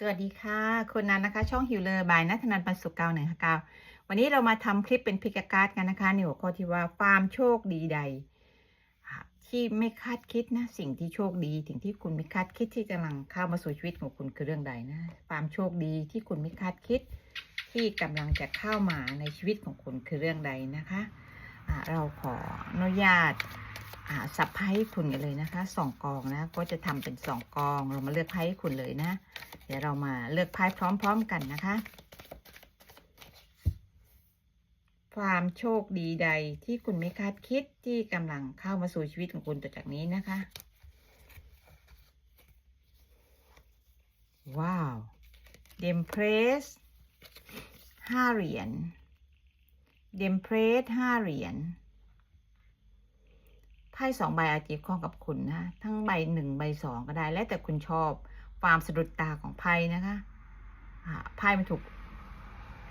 สวัสดีค่ะ คนนั้นนะคะ ช่องฮิวเลอร์บายนัทนันปันสุขเก้าหนึ่งค่ะเกาวันนี้เรามาทำคลิปเป็นพิกการ์ดกันนะคะในหัวข้อที่ว่าฟามโชคดีใด ที่ไม่คาดคิดนะ สิ่งที่โชคดีสิ่งที่คุณไม่คาดคิดที่กำลังเข้ามาสู่ชีวิตของคุณคือเรื่องใดนะฟามโชคดีที่คุณไม่คาดคิด ที่กำลังจะเข้ามาในชีวิตของคุณคือเรื่องใดนะคะะเราขออนุญาต สับไพ่ให้คุณกันเลยนะคะสองกองนะ ก็จะทำเป็นสองกองเรามาเลือกไพ่ให้คุณเลยนะ เดี๋ยวเรามาเลือกไพ่พร้อม ๆกันนะคะ ความโชคดีใดที่คุณไม่คาดคิดที่กำลังเข้ามาสู่ชีวิตของคุณต่อจากนี้นะคะ ว้าวเดมเพรสห้าเหรียญเดมเพรสห้าเหรียญ ไพ่สองใบอาจจะเกี่ยวข้องกับคุณนะทั้งใบหนึ่งใบสองก็ได้ แล้วแต่คุณชอบความสะดุดตาของไพ่นะคะไพ่มันถูก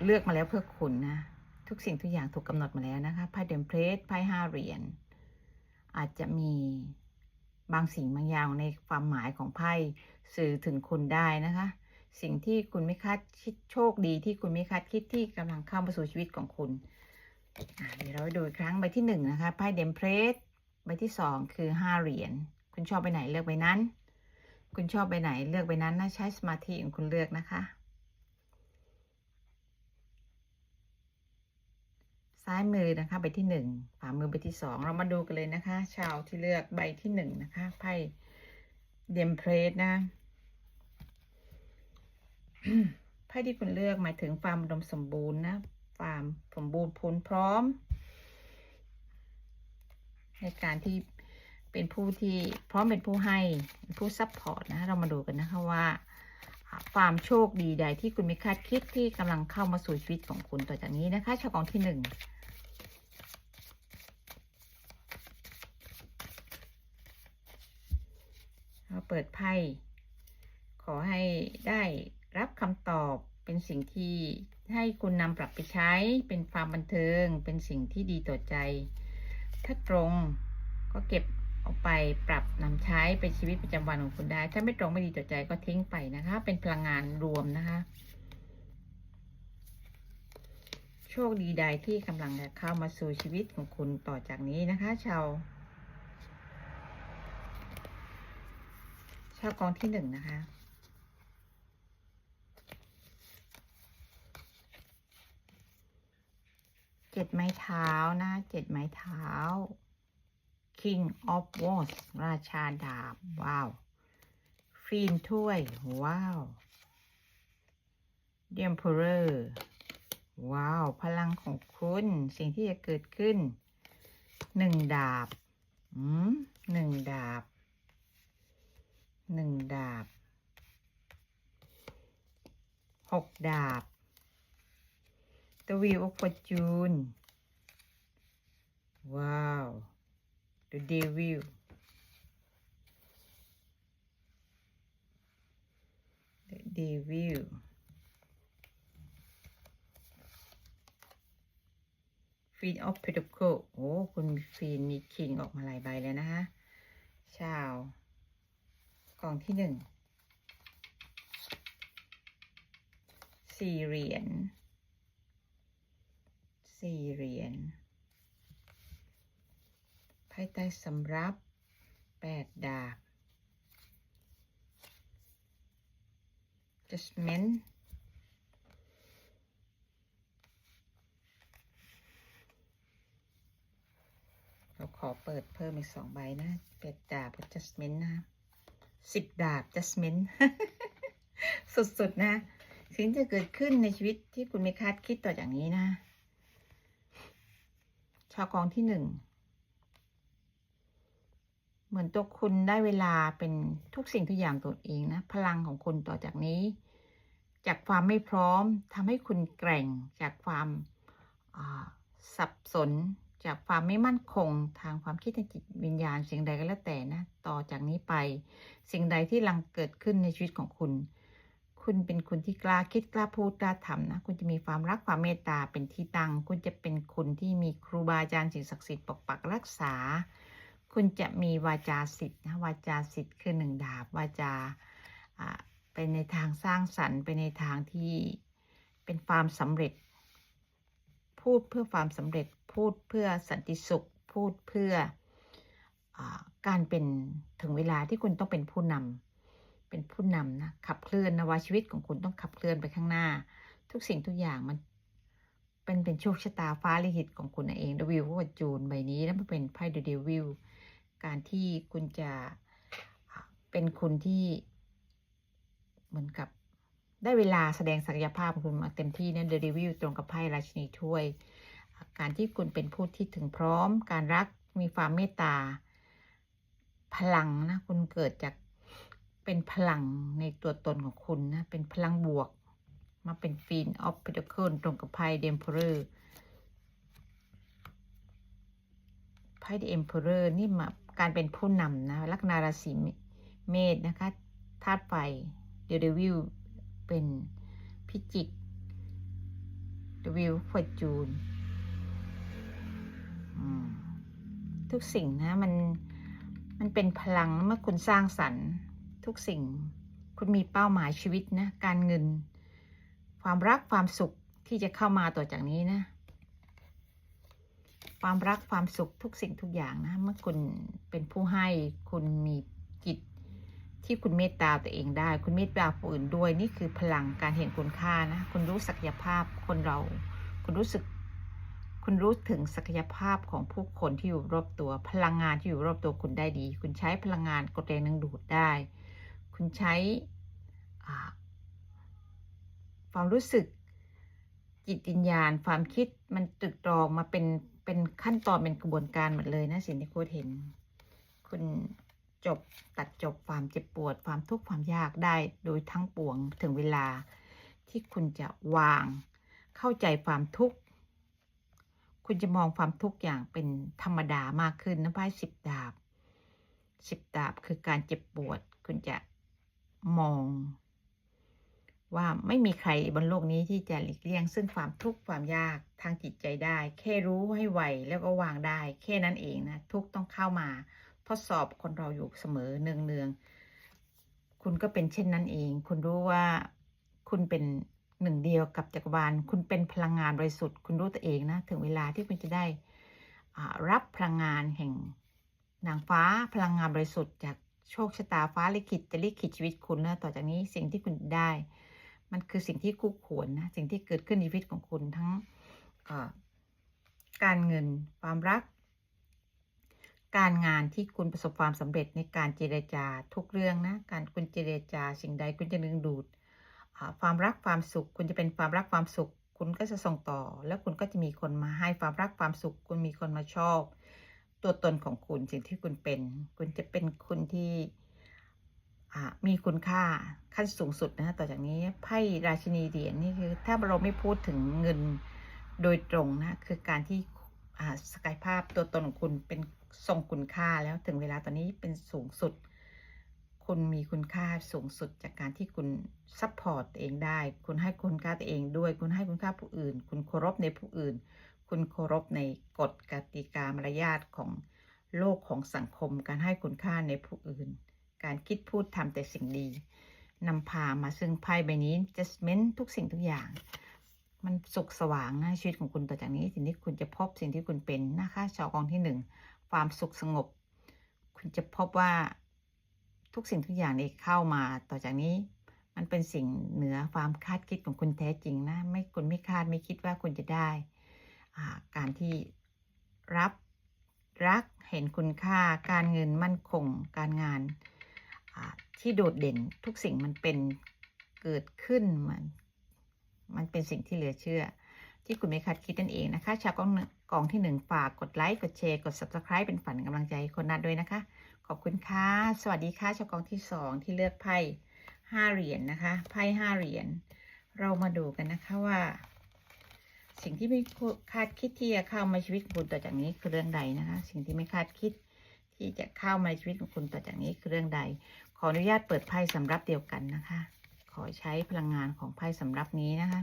เลือกมาแล้วเพื่อคุณนะทุกสิ่งทุกอย่างถูกกำหนดมาแล้วนะคะไพ่เดมเพรสไพ่ห้าเหรียญอาจจะมีบางสิ่งบางอย่างในความหมายของไพ่สื่อถึงคุณได้นะคะ สิ่งที่คุณไม่คาดคิดโชคดีที่คุณไม่คาดคิดที่กำลังเข้ามาสู่ชีวิตของคุณเดี๋ยวเราไปดูอีกครั้งใบที่หนึ่งนะคะไพ่เดมเพรส ใบที่สองคือห้าเหรียญ คุณชอบใบไหนเลือกใบนั้น คุณชอบใบไหนเลือกใบนั้นนะใช้สมาธิของคุณเลือกนะคะ ซ้ายมือนะคะใบที่หนึ่งขวามือใบที่สองเรามาดูกันเลยนะคะ ชาวที่เลือกใบที่หนึ่งนะคะไพ่เดมเพรสนะไพ่ที่คุณเลือกหมายถึงความอุดมสมบูรณ์นะความสมบูรณ์พูนพร้อม ในการที่เป็นผู้ที่พร้อมเป็นผู้ให้ผู้ซัพพอร์ตนะเรามาดูกันนะคะว่าอ่าความโชคดีใดที่คุณไม่คาดคิดที่กำลังเข้ามาสู่ชีวิตของคุณต่อจากนี้นะคะชาวกองที่หนึ่งเราเปิดไพ่ขอให้ได้รับคำตอบเป็นสิ่งที่ให้คุณนำปรับไปใช้เป็นความบันเทิง เป็นสิ่งที่ดีต่อใจ ถ้าตรงก็เก็บเอาไปปรับนำใช้เป็นชีวิตประจำวันของคุณได้ ถ้าไม่ตรงไม่ดีต่อใจก็ทิ้งไปนะคะ เป็นพลังงานรวมนะคะ โชคดีใดที่กำลังจะเข้ามาสู่ชีวิตของคุณต่อจากนี้นะคะ ชาว ชาวกองที่หนึ่งนะคะ เจ็ดไม้เท้านะเจ็ดไม้เท้า King of Wands ราชาดาบ ว้าวฟีนถ้วย ว้าว The Emperor ว้าว พลังของคุณ สิ่งที่จะเกิดขึ้นหนึ่งดาบอืมหนึ่งดาบหนึ่งดาบหกดาบ The Wheel of Fortune ว้าว The Devil เดวิลฟีนออฟเพดโกโอ้คุณฟีนมีคิงออกมาหลายใบแล้วนะฮะ ชาว กล่องที่หนึ่งสี่เหรียญ สี่เหรียญไพ่ใต้สำรับแปดดาบ Judgment เราขอเปิดเพิ่มอีกสองใบนะแปดดาบกับ Judgment นะสิบดาบ Judgment สุดๆนะสิ่งจะเกิดขึ้นในชีวิตที่คุณไม่คาดคิดต่อจากนี้นะ ชาวกองที่หนึ่ง เหมือนตัวคุณได้เวลาเป็นทุกสิ่งทุกอย่างตัวเองนะ พลังของคุณต่อจากนี้ จากความไม่พร้อมทำให้คุณแกร่ง จากความาสับสน จากความไม่มั่นคง ทางความคิดในจิตวิญญาณสิ่งใดก็แล้วแต่นะ ต่อจากนี้ไป สิ่งใดที่กำลังเกิดขึ้นในชีวิตของคุณ คุณเป็นคนที่กล้าคิดกล้าพูดกล้าทำนะ คุณจะมีความรักความเมตตาเป็นที่ตั้ง คุณจะเป็นคนที่มีครูบาอาจารย์สิ่งศักดิ์สิทธิ์ปกปักรักษา คุณจะมีวาจาสิทธิ์นะวาจาสิทธิ์คือหนึ่งดาบวาจาอ่าไปในทางสร้างสรรค์ไปในทางที่เป็นความสำเร็จ พูดเพื่อความสำเร็จพูดเพื่อสันติสุข พูดเพื่ออาการเป็นถึงเวลาที่คุณต้องเป็นผู้นำ เป็นผู้นำนะขับเคลื่อนนะวาชีวิตของคุณต้องขับเคลื่อนไปข้างหน้า ทุกสิ่งทุกอย่างมัน เป็นเป็นโชคชะตาฟ้าลิขิตของคุณเองเดวิลว่าจูนใบนี้แล้วมันเป็นไพ่เดวิลการที่คุณจะเป็นคุณที่เหมือนกับได้เวลาแสดงศักยภาพของคุณมาเต็มที่เนี่ยเดอะ e วิลตรงกับไพ่ราชินีถ้วย การที่คุณเป็นผู้ที่ถึงพร้อม การรักมีความเมตตา พลังนะ คุณเกิดจาก เป็นพลังในตัวตนของคุณนะ เป็นพลังบวก มาเป็นฟีนออฟพิทเคิลตรงกับไพ่เดมเพอร์ไพ่เดมเพอร์นี่มาการเป็นผู้นำนะลัคนาราศีเมษนะคะธาตุไฟเดอะเดวิลเป็นพิจิกเดวิลฟอร์จูนทุกสิ่งนะมันมันเป็นพลังเมื่อคุณสร้างสรรค์ ทุกสิ่ง คุณมีเป้าหมายชีวิตนะ การเงิน ความรักความสุขที่จะเข้ามาต่อจากนี้นะ ความรักความสุขทุกสิ่งทุกอย่างนะ เมื่อคุณเป็นผู้ให้คุณมีจิตที่คุณเมตตาตัวเองได้ คุณเมตตาผู้อื่นด้วย นี่คือพลังการเห็นคุณค่านะคุณรู้ศักยภาพคนเรา คุณรู้สึก คุณรู้ถึงศักยภาพของผู้คนที่อยู่รอบตัว พลังงานที่อยู่รอบตัวคุณได้ดี คุณใช้พลังงานกดแรงดึงดูดได้ คุณใช้ความรู้สึกจิตวิญญาณ ความคิดมันตรึกตรองมาเป็นเป็นขั้นตอนเป็นกระบวนการหมดเลยนะสิ่งที่คุณเห็น คุณจบตัดจบความเจ็บปวด ความทุกข์ความยากได้โดยทั้งปวงถึงเวลาที่คุณจะวางเข้าใจความทุกข์คุณจะมองความทุกข์อย่างเป็นธรรมดามากขึ้นนะไพ่สิบดาบสิบดาบคือการเจ็บปวด คุณจะ มอง ว่าไม่มีใครบนโลกนี้ที่จะหลีกเลี่ยง ซึ่งความทุกข์ความยากทางจิตใจได้ แค่รู้ให้ไวแล้วก็วางได้ แค่นั้นเองนะ ทุกต้องเข้ามาทดสอบคนเราอยู่เสมอเนืองเนืองๆคุณก็เป็นเช่นนั้นเอง คุณรู้ว่าคุณเป็นหนึ่งเดียวกับจักรวาล คุณเป็นพลังงานบริสุทธิ์ คุณรู้ตัวเองนะ ถึงเวลาที่คุณจะได้รับพลังงานแห่งนางฟ้าพลังงานบริสุทธิ์จาก โชคชะตาฟ้าลิขิตจะลิขิตชีวิตคุณนะต่อจากนี้สิ่งที่คุณได้ มันคือสิ่งที่คู่ควรนะสิ่งที่เกิดขึ้นในชีวิตของคุณทั้งการเงินความรัก การงานที่คุณประสบความสำเร็จในการเจรจาทุกเรื่องนะการคุณเจรจาสิ่งใดคุณจะดึงดูดความรักความสุข คุณจะเป็นความรักความสุข คุณก็จะส่งต่อ แล้วคุณก็จะมีคนมาให้ความรักความสุข คุณมีคนมาชอบ ตัวตนของคุณสิ่งที่คุณเป็น คุณจะเป็นคุณที่มีคุณค่าขั้นสูงสุดนะต่อจากนี้ไพ่ราชินีเหรียญนี่คือ ถ้าเราไม่พูดถึงเงินโดยตรงนะคือการที่สกายภาพตัวตนของคุณเป็นทรงคุณค่าแล้วถึงเวลาตอนนี้เป็นสูงสุด คุณมีคุณค่าสูงสุดจากการที่คุณซัพพอร์ตเองได้ คุณให้คุณค่าตัวเองด้วย คุณให้คุณค่าผู้อื่น คุณเคารพในผู้อื่น คุณเคารพในกฎกติกามารยาทของโลกของสังคม การให้คุณค่าในผู้อื่น การคิดพูดทำแต่สิ่งดีนำพามาซึ่งไพ่ใบนี้ judgment ทุกสิ่งทุกอย่าง มันสุขสว่างนะชีวิตของคุณต่อจากนี้ สิ่งที่คุณจะพบสิ่งที่คุณเป็นนะคะชาวกองที่หนึ่งความสุขสงบ คุณจะพบว่าทุกสิ่งทุกอย่างนี้เข้ามาต่อจากนี้มันเป็นสิ่งเหนือความคาดคิดของคุณแท้จริงนะ ไม่คุณไม่คาดไม่คิดว่าคุณจะได้ การที่รับรักเห็นคุณค่าการเงินมั่นคง การงานที่โดดเด่นทุกสิ่งมันเป็นเกิดขึ้นมันมันเป็นสิ่งที่เหลือเชื่อ ที่คุณไม่คาดคิดนั่นเองนะคะ ชาวกองหนึ่งกองที่หนึ่งฝากกดไลค์กดแชร์กด subscribe เป็นฝันกำลังใจคนนัดด้วยนะคะ ขอบคุณค่ะ สวัสดีค่ะชาวกองที่สองที่เลือกไพ่ห้าเหรียญนะคะไพ่ห้าเหรียญเรามาดูกันนะคะว่า สิ่งที่ไม่คาดคิดที่จะเข้ามาชีวิตของคุณต่อจากนี้คือเรื่องใดนะคะ สิ่งที่ไม่คาดคิดที่จะเข้ามาในชีวิตของคุณต่อจากนี้คือเรื่องใด ขออนุญาตเปิดไพ่สำรับเดียวกันนะคะ ขอใช้พลังงานของไพ่สำรับนี้นะคะ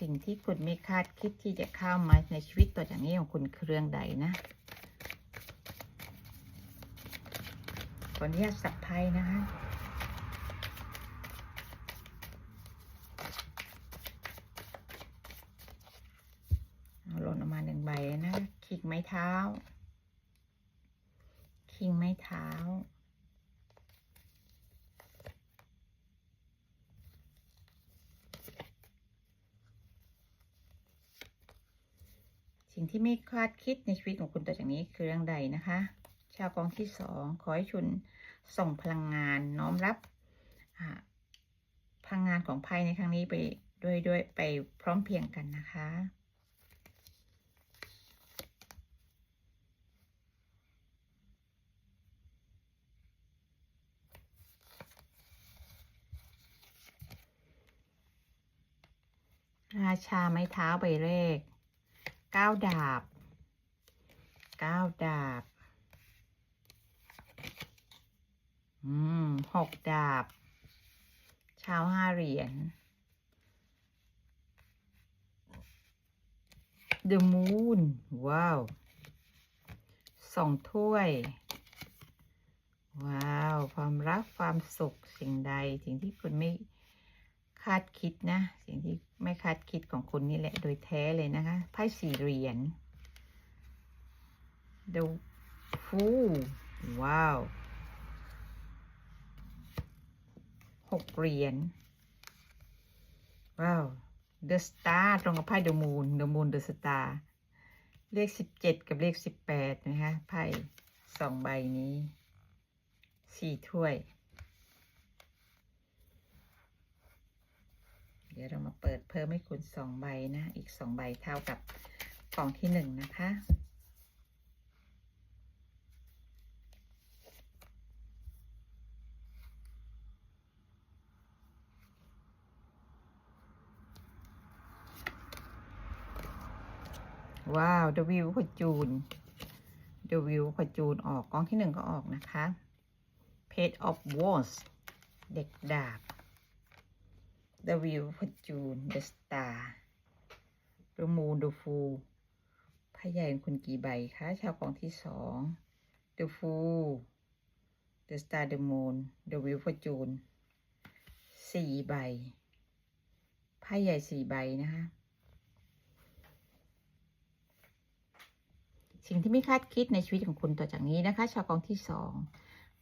สิ่งที่คุณไม่คาดคิดที่จะเข้ามาในชีวิตต่อจากนี้ของคุณคือเรื่องใดนะขออนุญาตสับไพ่นะคะ เอาหล่นออกมาหนึ่งใบนะ คิงไม้เท้า คิงไม้เท้า สิ่งที่ไม่คาดคิดในชีวิตของคุณต่อจากนี้คือเรื่องใดนะคะ ชาวกองที่สองขอให้คุณส่งพลังงานน้อมรับพลังงานของไพ่ในครั้งนี้ไปด้วยด้วยไปพร้อมเพียงกันนะคะ ชาไม้เท้าใบแรกเก้าดาบเก้าดาบ อืมหกดาบ ชาวห้าเหรียญ The Moon ว้าว สองถ้วย ว้าว ความรักความสุขสิ่งใดสิ่งที่คุณไม่ คาดคิดนะ สิ่งที่ไม่คาดคิดของคุณนี่แหละ โดยแท้เลยนะคะไพ่สี่เหรียญ The Fool ว้าวหกเหรียญ ว้าว The Star ตรงกับไพ่ The Moon The Moon The Star เลขสิบเจ็ดกับเลขสิบแปดนะคะไพ่สองใบนี้สี่ถ้วย ดี๋ยวเรามาเปิดเพิ่มให้คุณสองใบนะ อีกสองใบเท่ากับกล่องที่หนึ่งนะคะว้าว The View ขจูน The View ขจูนออกกล้องที่หนึ่งก็ออกนะคะ Page of Wands เด็กดาบ The View ขจูน The Star The Moon The Fool พระใหญ่ของคุณกี่ใบคะชาวกองที่สอง The Fool The Star The Moon The View ขจูนสี่ใบไพ่ใหญ่สี่ใบนะคะ สิ่งที่ไม่คาดคิดในชีวิตของคุณต่อจากนี้นะคะ ชาวกองที่สอง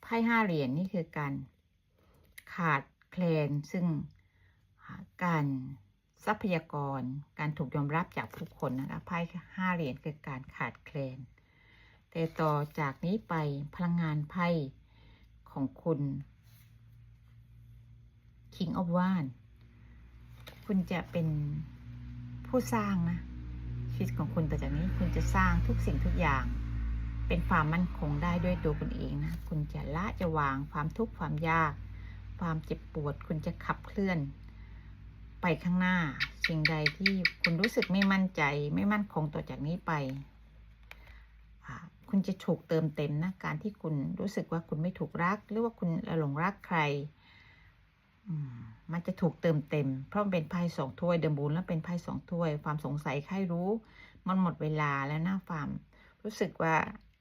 ไพ่ห้าเหรียญนี่คือการขาดแคลนซึ่ง การทรัพยากรการถูกยอมรับจากผู้คนนะคะไพ่ห้าเหรียญคือการขาดแคลน แต่ต่อจากนี้ไปพลังงานไพ่ของคุณ King of w a n คุณจะเป็นผู้สร้างนะชีวิตของคุณต่อจากนี้คุณจะสร้างทุกสิ่งทุกอย่าง เป็นความมั่นคงได้ด้วยตัวคุณเองนะ คุณจะละจะวางความทุกข์ความยาก ความเจ็บปวด คุณจะขับเคลื่อน ไปข้างหน้า สิ่งใดที่คุณรู้สึกไม่มั่นใจไม่มั่นคงต่อจากนี้ไปคุณจะถูกเติมเต็มนะการที่คุณรู้สึกว่าคุณไม่ถูกรัก หรือว่าคุณหลงรักใครมันจะถูกเติมเต็ม เพราะมันเป็นไพ่สองถ้วยเดิมบูลแล้วเป็นไพ่สองถ้วย ความสงสัยใครรู้ มันหมดเวลาแล้วนะความรู้สึกว่า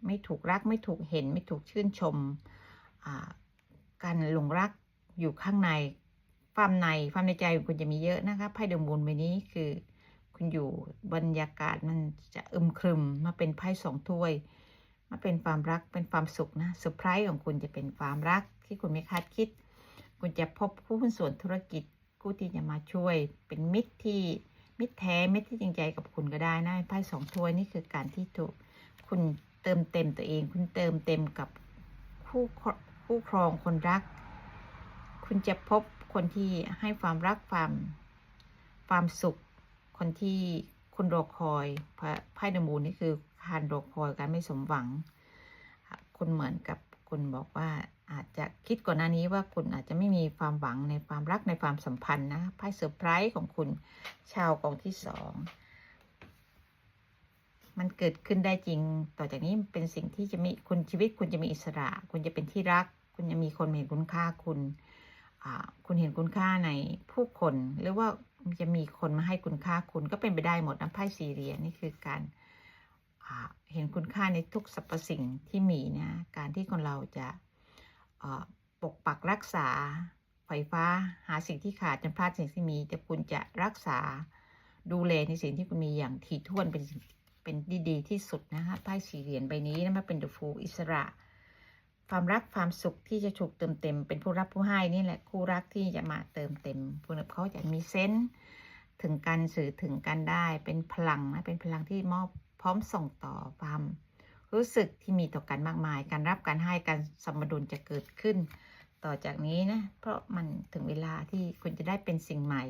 ไม่ถูกรักไม่ถูกเห็น ไม่ถูกชื่นชมการหลงรักอยู่ข้างใน ความในความในใจคุณจะมีเยอะนะคะไพ่เดมบูลใบนี้คือ คุณอยู่บรรยากาศมันจะอึมครึมมาเป็นไพ่สองถ้วยมาเป็นความรักเป็นความสุขนะเซอร์ไพรส์ของคุณจะเป็นความรักที่คุณไม่คาดคิด คุณจะพบคู่หุ้นส่วนธุรกิจคู่ที่จะมาช่วย เป็นมิตรที่มิตรแท้มิตรที่จริงใจกับคุณก็ได้นะไพ่สองถ้วยนี่คือการที่ถูกคุณเติมเต็มตัวเอง คุณเติมเต็มกับคู่คู่ครองคนรัก คุณจะพบ คนที่ให้ความรักความความสุข คนที่คุณรอคอยไพ่เดมูลนี่คือการรอคอยการไม่สมหวัง คุณเหมือนกับคุณบอกว่าอาจจะคิดก่อนหน้านี้ว่าคุณอาจจะไม่มีความหวังในความรักในความสัมพันธ์นะไพ่เซอร์ไพรส์ของคุณชาวกองที่สองมันเกิดขึ้นได้จริง ต่อจากนี้เป็นสิ่งที่จะมีคุณชีวิตคุณจะมีอิสระ คุณจะเป็นที่รัก คุณจะมีคนเห็นคุณค่าคุณ คุณเห็นคุณค่าในผู้คน หรือว่าจะมีคนมาให้คุณค่าคุณก็เป็นไปได้หมดนะไพ่สี่เหรียญนี่คือการเห็นคุณค่าในทุกสรรพสิ่งที่มีนะการที่คนเราจะปกปักรักษาไฟฟ้าหาสิ่งที่ขาดจนพลาดสิ่งที่มี แต่คุณจะรักษาดูแลในสิ่งที่คุณมีอย่างถี่ถ้วนเป็นเป็นดีดีที่สุดนะคะไพ่สี่เหรียญใบนี้นะมันเป็น The Fool อิสระ ความรักความสุขที่จะถูกเติมเต็ม เป็นผู้รับผู้ให้นี่แหละคู่รักที่จะมาเติมเต็มพวกนี้เขาจะมีเซนส์ถึงกันสื่อถึงกันได้ เป็นพลังนะเป็นพลังที่มอบพร้อมส่งต่อความรู้สึกที่มีต่อกันมากมาย การรับการให้การสมดุลจะเกิดขึ้น ต่อจากนี้นะเพราะมันถึงเวลาที่คุณจะได้เป็นสิ่งใหม่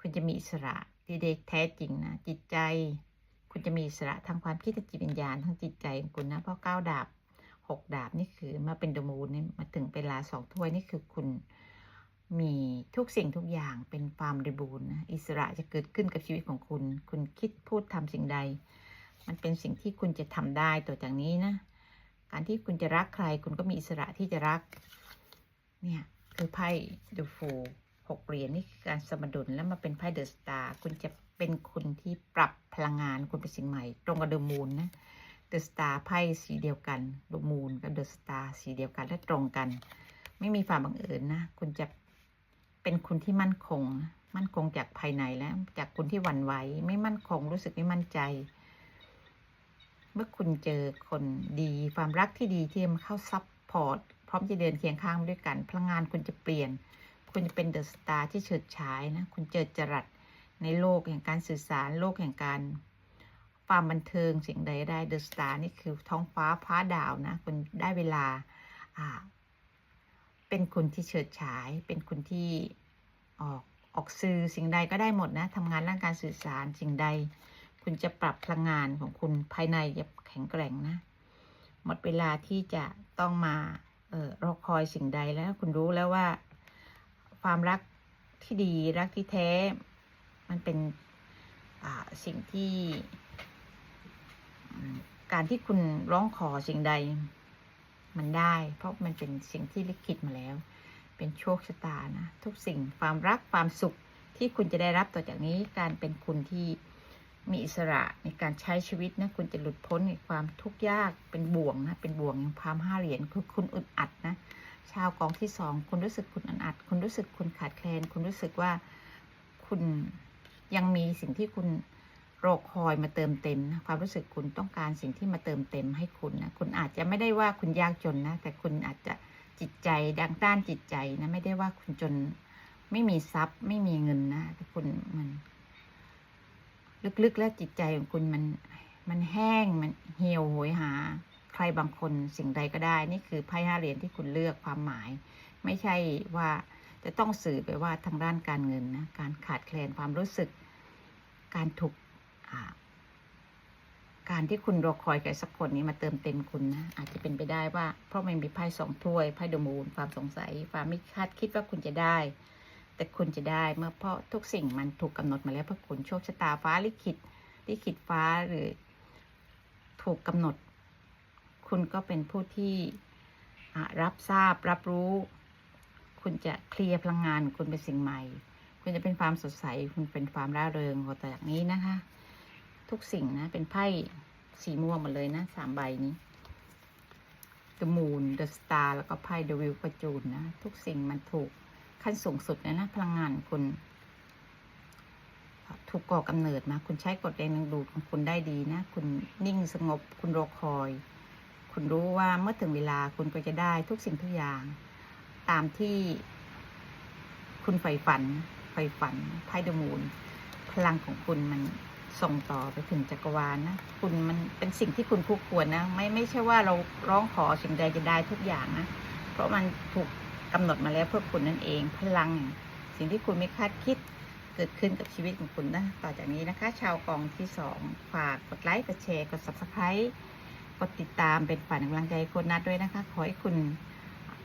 คุณจะมีอิสระที่เด็กแท้จริงนะจิตใจ คุณจะมีอิสระทางความคิดจิตวิญญาณทั้งจิตใจของคุณนะเพราะก้าวดาบ หกดาบนี่คือมาเป็นเดอะมูนนี่มาถึงเวลาสองถ้วยนี่คือคุณมีทุกสิ่งทุกอย่างเป็นความบริบูรณ์นะอิสระจะเกิดขึ้นกับชีวิตของคุณ คุณคิดพูดทำสิ่งใด มันเป็นสิ่งที่คุณจะทำได้ต่อจากนี้นะ การที่คุณจะรักใคร คุณก็มีอิสระที่จะรัก เนี่ยคือไพ่ The Fool หกเหรียญนี่คือการสมดุลแล้วมาเป็นไพ่ The Star คุณจะเป็นคนที่ปรับพลังงานคุณเป็นสิ่งใหม่ ตรงกับ The Moon นะ The Star ไพ่สีเดียวกัน The Moon กับ The Star สีเดียวกันและตรงกัน ไม่มีความบังเอิญนะ คุณจะเป็นคนที่มั่นคง มั่นคงจากภายในแล้วจากคนที่หวั่นไหวไม่มั่นคง รู้สึกไม่มั่นใจ เมื่อคุณเจอคนดีความรักที่ดีที่มาเข้าซับพอร์ตพร้อมจะเดินเคียงข้างด้วยกันพลังงานคุณจะเปลี่ยน คุณจะเป็นเดอะสตาร์ที่เฉิดฉายนะ คุณเจอจรัสในโลกแห่งการสื่อสารโลกแห่งการ ความบันเทิงสิ่งใดได้เดอะสตาร์นี่คือท้องฟ้าฟ้าดาวนะคุณได้เวลาเป็นคนที่เฉิดฉาย เป็นคนที่ออกออกสื่อสิ่งใดก็ได้หมดนะทำงานด้านการสื่อสารสิ่งใด คุณจะปรับพลังงานของคุณภายในจะแข็งแกร่งนะ หมดเวลาที่จะต้องมาเออรอคอยสิ่งใดแล้วคุณรู้แล้วว่า ความรักที่ดีรักที่แท้ มันเป็นสิ่งที่ การที่คุณร้องขอสิ่งใดมันได้ เพราะมันเป็นสิ่งที่ลิขิตมาแล้ว เป็นโชคชะตานะ ทุกสิ่งความรักความสุขที่คุณจะได้รับต่อจากนี้ การเป็นคุณที่มีอิสระในการใช้ชีวิตนะ คุณจะหลุดพ้นในความทุกข์ยากเป็นบ่วงนะ เป็นบ่วงอย่างพามห้าเหรียญคือคุณอึดอัดนะ ชาวกองที่สองคุณรู้สึกคุณอึดอัด คุณรู้สึกคุณขาดแคลน คุณรู้สึกว่าคุณยังมีสิ่งที่คุณ รอคอยมาเติมเต็มนะความรู้สึกคุณต้องการสิ่งที่มาเติมเต็มให้คุณนะคุณอาจจะไม่ได้ว่าคุณยากจนนะ แต่คุณอาจจะจิตใจดังด้านจิตใจนะไม่ได้ว่าคุณจนไม่มีทรัพย์ ไม่มีเงินนะแต่คุณมัน ลึกๆแล้วจิตใจของคุณมัน มันแห้งมันเหี่ยวโหยหา ใครบางคนสิ่งใดก็ได้ นี่คือไพ่ห้าเหรียญที่คุณเลือกความหมาย ไม่ใช่ว่าจะต้องสื่อไปว่าทางด้านการเงินนะการขาดแคลนความรู้สึก การถูก การที่คุณรอคอยกับสักคนนี้มาเติมเต็มคุณนะ อาจจะเป็นไปได้ว่า เพราะมันมีไพ่สองถ้วยไพ่ดมูนความสงสัย ความไม่คาดคิดว่าคุณจะได้ แต่คุณจะได้เมื่อเพราะทุกสิ่งมันถูกกำหนดมาแล้วเพราะคุณโชคชะตาฟ้าลิขิตลิขิตฟ้าหรือ ถูกกำหนด คุณก็เป็นผู้ที่รับทราบรับรู้ คุณจะเคลียร์พลังงาน คุณเป็นสิ่งใหม่ คุณจะเป็นความสดใส คุณเป็นความร่าเริงต่อจากนี้นะคะ ทุกสิ่งนะ เป็นไพ่สีม่วงหมดเลยนะสามใบนี้ The Moon The Star แล้วก็ไพ่ The Wheel ประจูนนะ ทุกสิ่งมันถูกขั้นสูงสุดเลยนะ พลังงานคุณถูกก่อกำเนิดมา คุณใช้กฎแรงดึงดูดของคุณได้ดีนะ คุณนิ่งสงบ คุณรอคอย คุณรู้ว่าเมื่อถึงเวลาคุณก็จะได้ทุกสิ่งทุกอย่าง ตามที่คุณใฝ่ฝัน ใฝ่ฝันไพ่เดอะมูน พลังของคุณมัน ส่งต่อไปถึงจักรวาลนะคุณมันเป็นสิ่งที่คุณคู่ควรนะ ไม่ไม่ใช่ว่าเราร้องขอสิ่งใดจะได้ทุกอย่างนะ เพราะมันถูกกำหนดมาแล้วเพื่อคุณนั่นเอง พลัง สิ่งที่คุณไม่คาดคิดเกิดขึ้นกับชีวิตของคุณนะต่อจากนี้นะคะ ชาวกองที่สองฝากกดไลค์กดแชร์กด subscribe กดติดตามเป็นฝ่ายกำลังใจคนนัดด้วยนะคะ ขอให้คุณ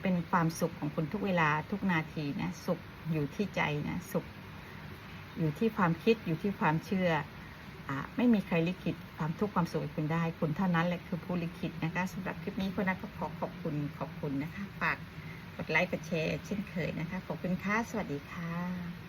เป็นความสุขของคุณทุกเวลาทุกนาทีนะ สุขอยู่ที่ใจนะ สุขอยู่ที่ความคิดอยู่ที่ความเชื่อ ไม่มีใครลิขิตความทุกข์ความสุขให้คุณได้ คุณเท่านั้นแหละคือผู้ลิขิตนะคะสำหรับคลิปนี้คนนัทก็ขอขอบคุณขอบคุณนะคะฝากกดไลค์กดแชร์เช่นเคยนะคะ ขอบคุณค่ะ สวัสดีค่ะ